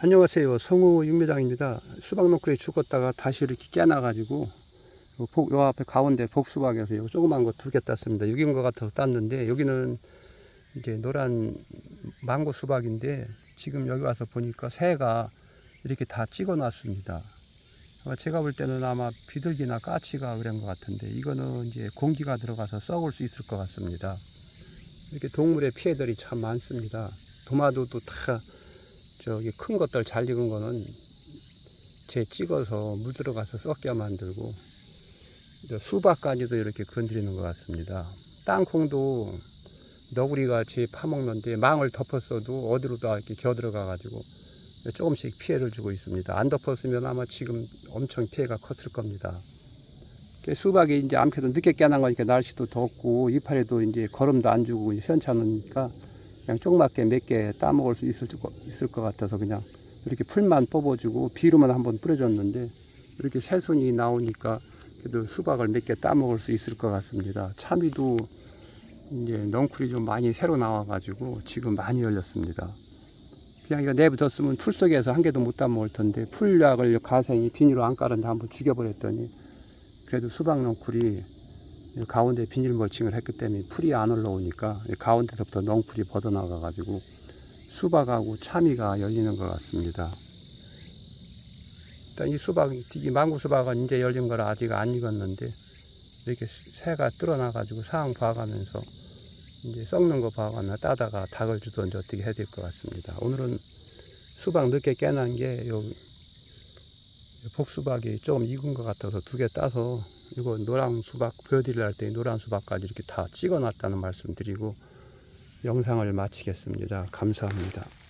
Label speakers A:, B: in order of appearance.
A: 안녕하세요. 성우 육매장입니다. 수박 넝쿨이 죽었다가 다시 이렇게 깨나가지고 요, 앞에 가운데 복수박에서 요 조그만 거 두 개 땄습니다. 6인 것 같아서 땄는데 여기는 이제 노란 망고 수박인데 지금 여기 와서 보니까 새가 이렇게 다 찍어 놨습니다. 제가 볼 때는 아마 비둘기나 까치가 그런 것 같은데 이거는 이제 공기가 들어가서 썩을 수 있을 것 같습니다. 이렇게 동물의 피해들이 참 많습니다. 도마도도 다 저기 큰 것들 잘 익은 거는 재 찍어서 물 들어가서 썩게 만들고 수박까지도 이렇게 건드리는 것 같습니다. 땅콩도 너구리가 재 파먹는데 망을 덮었어도 어디로 다 이렇게 겨 들어가 가지고 조금씩 피해를 주고 있습니다. 안 덮었으면 아마 지금 엄청 피해가 컸을 겁니다. 수박이 이제 암캐도 늦게 깨난 거니까 날씨도 덥고 이파리도 이제 거름도 안 주고 시원찮으니까 그냥 조그맣게 몇 개 따먹을 수 있을, 거- 있을 것 같아서 그냥 이렇게 풀만 뽑아주고 비료만 한번 뿌려줬는데 이렇게 새순이 나오니까 그래도 수박을 몇 개 따먹을 수 있을 것 같습니다. 참이도 이제 넝쿨이 좀 많이 새로 나와가지고 지금 많이 열렸습니다. 그냥 이거 내버렸으면 풀 속에서 한 개도 못 따먹을 텐데 풀약을 가생이 비닐로 안 깔았는데 한번 죽여버렸더니 그래도 수박 넝쿨이 이 가운데 비닐 멀칭을 했기 때문에 풀이 안 올라오니까 이 가운데서부터 넝쿨이 벗어나가 가지고 수박하고 참이가 열리는 것 같습니다. 일단 이 수박, 이 망고 수박은 이제 열린 거라 아직 안 익었는데 이렇게 새가 뚫어나 가지고 상황 봐가면서 이제 썩는 거 봐가면 따다가 닭을 주든지 어떻게 해야 될 것 같습니다. 오늘은 수박 늦게 깨난 게요 복수박이 조금 익은 것 같아서 두 개 따서 이거 노란 수박 보여드리려 할때 노란 수박까지 이렇게 다 찍어 놨다는 말씀 드리고 영상을 마치겠습니다. 감사합니다.